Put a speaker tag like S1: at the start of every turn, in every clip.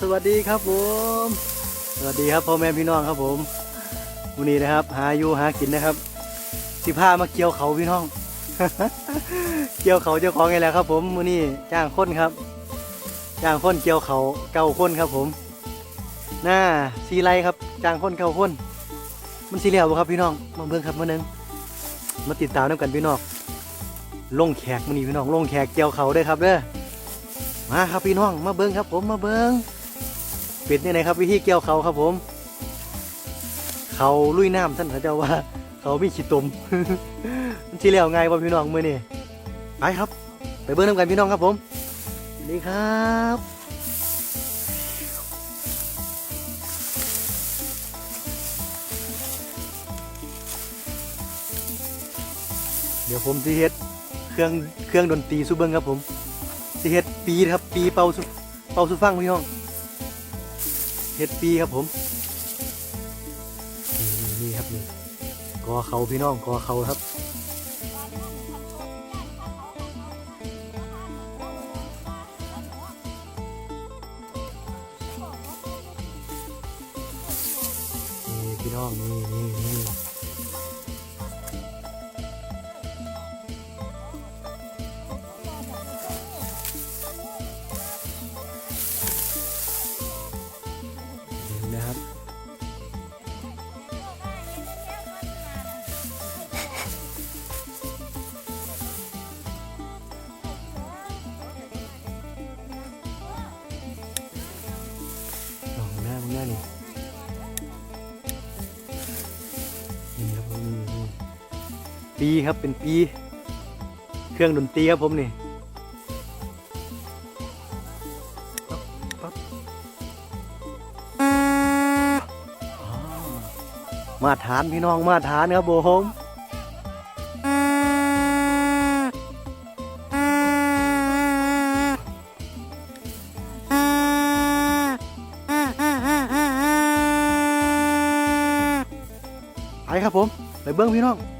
S1: สวัสดีครับผม สวัสดีครับพ่อแม่พี่น้องครับผมวันนี้นะครับ หาอยู่หากินนะครับสิพามาเกี่ยวเขาพี่น้อง เกี่ยวเขาเจ้าของไงแหละครับ ผมวันนี้จ้างคนครับ จ้างคนเกี่ยวเขาเก้าคนครับ ผม หน้าสีไรครับ จ้างคนเก้าคน มันสีเหลียวบ่ครับพี่น้องมาเบิ่งครับมาหนึ่งมาติดตามน้ำกันพี่น้องลงแขกมันนี้พี่น้องลงแขกเกี่ยวเขาเด้ครับเด้อ มาครับพี่น้องมาเบิ่งครับผมมาเบิ่งเป็ดนี่ไหนครับวิธีเกี่ยวเขาครับผม เขาลุยน้ำท่านเขาเจ้าว่า เขามีขี้ตมมันสีเหลียวไงบ่พี่น้องมือนี่ไปครับ ไปเบิ่งน้ำกันพี่น้องครับผมสวัสดีครับเดี๋ยวผมสิเฮ็ดเครื่องเครื่องดนตรีซูเบิงครับผม สิเห็ดปีนะครับ ปีเป่าสุเป่าสุฟังพี่น้องเห็ดปีครับผมนี่นี่ครับนี่กอเขาพี่น้องกอเขาครับ ปีครับเป็นปี เครื่องดนตรีครับผมนี่มาทานพี่น้องมาทานครับผมไปครับผม ไปเบิ้งพี่น้อง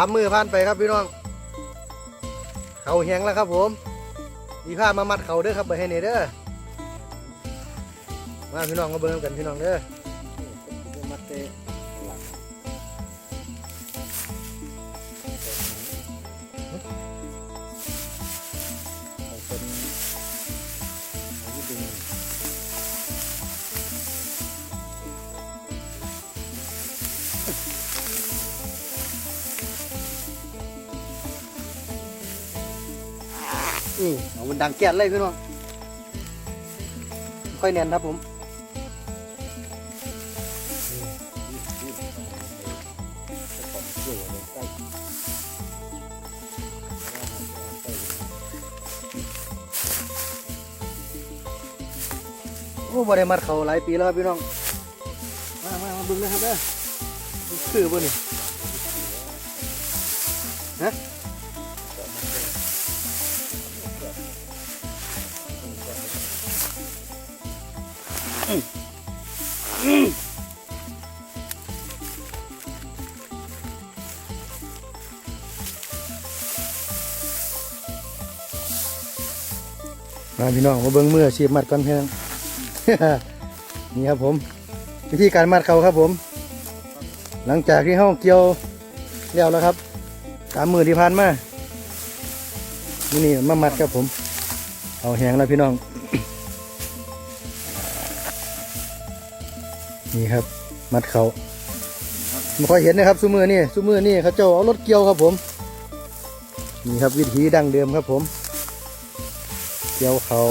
S1: ามมือผ่านไปครับพี่น้อง เขาแห้งแล้วครับผมมีผ้ามามัดเขาเด้อครับไปให้เนี่เด้อมาพี่น้องมาเบิ่งกันพี่น้องเด้อมัดเตะ นี่เอมันดังแก๊สเลยพี่น้องค่อยแน่นครับผมโอ้บ่ได้มัดเขาหลายปีแล้วครับพี่น้อง มามามาเบึงนะครับเด้อคือบ่นี่ฮะ มาพี่น้องมาเบิ้งมืออชีพมัดก่อนเพียงนี่ครับผมวิธีการมัดเขาครับผม หลังจากที่เขาเกี่ยวแล้วแล้วครับตามมือที่ผ่านมานี่นี่มามัดครับผม เอาแหงแล้วพี่น้อง นี่ครับ มัดเขาไม่ค่อยเห็นนะครับซูมือนี่ซูมือนี่เขาเจ้าเอารถเกี่ยวครับผม นี่ครับวิธีดั้งเดิมครับผม เกี่ยวเขา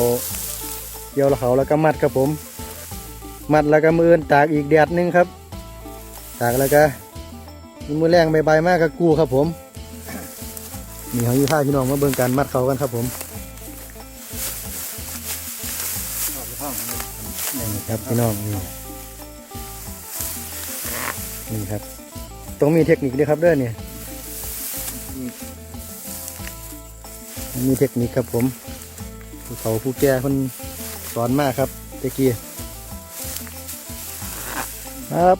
S1: เกี่ยวเขาแล้วก็มัดครับผม มัดแล้วก็มืออื่นตากอีกแดดหนึงครับ ตากแล้วก็มีมือแรงใบๆมากก็กู้ครับผมนี่เขาอยู่ท่าพี่น้องมาเบิ่งการมัดเขากันครับผมนี่ครับพี่น้องนี่นี่ครับต้องมีเทคนิคด้วยครับเด้อเนี่ยมีเทคนิคครับผม ผู้เขาผู้แก่คนสอนมากครับตะกี้ครับ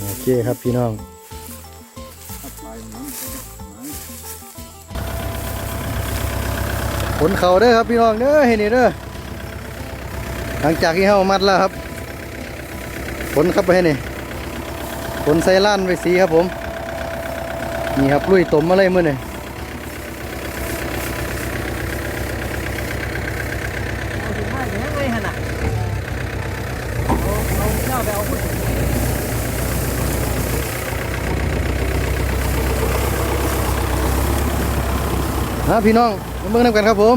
S1: โอเคครับพี่น้อง
S2: ตัดไปมันก็จะหาย
S1: ขนเขาเด้อครับพี่น้องเด้อเห็นนี่เด้อหลังจากที่เฮามัดแล้วครับขนเข้าไปนี่ขนใส่ล้านไปสีครับผม นี่ครับลุยตมมาเลยมื้อนี่
S3: เอาถึงห้าอย่างไงฮะน่ะเอาเอาเจ้าไปเอาพุทธ
S1: นะพี่น้องมาเบิ่งนำกันครับผม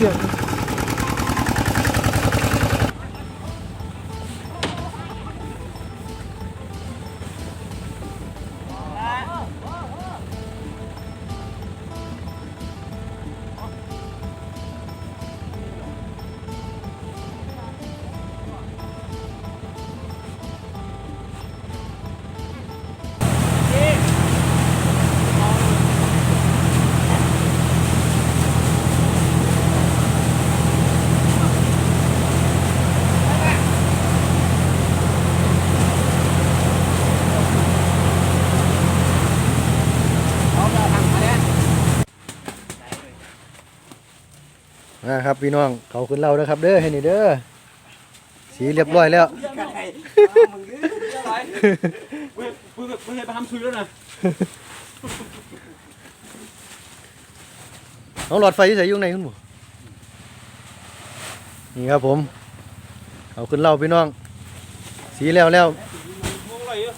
S1: Все. นะครับพี่น้องเขาขึ้นเราเด้อครับ เด้อเห็นนี่เด้อสีเรียบร้อยแล้ว
S3: มึงอะไรมึงมึงไปทำซุยแล้วนะ
S1: น้องหลอดไฟที่ใส่อยุ่ข้างในคุณหมูนี่ครับผม เอาขึ้นเราพี่น้อง สีแล้วแล้ว
S3: มึงอะไรอะ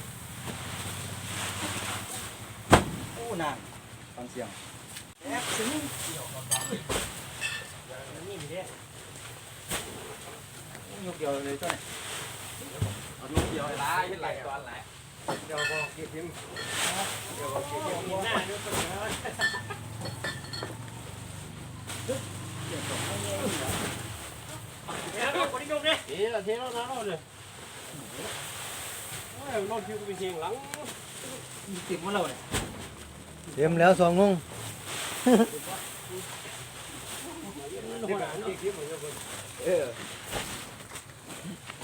S3: โอ้นานฟังเสียงแอบซึ้งนี่มีเด้ ยกเดียวเลยจ้ะเอายกเดียวไล่ขึ้นไหลตอนไหลเดี๋ยวก็เก็บยิ้มเดี๋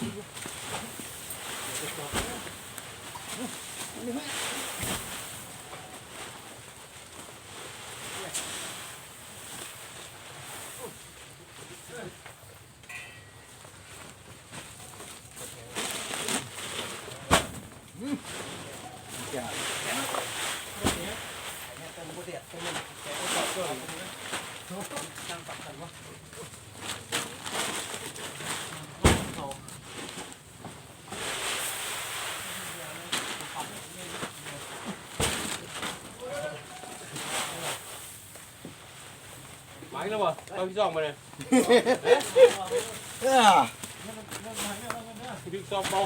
S3: Ano ba? วบ่ตอนที่สองมาเลย
S2: เออ
S3: พี่สองเบา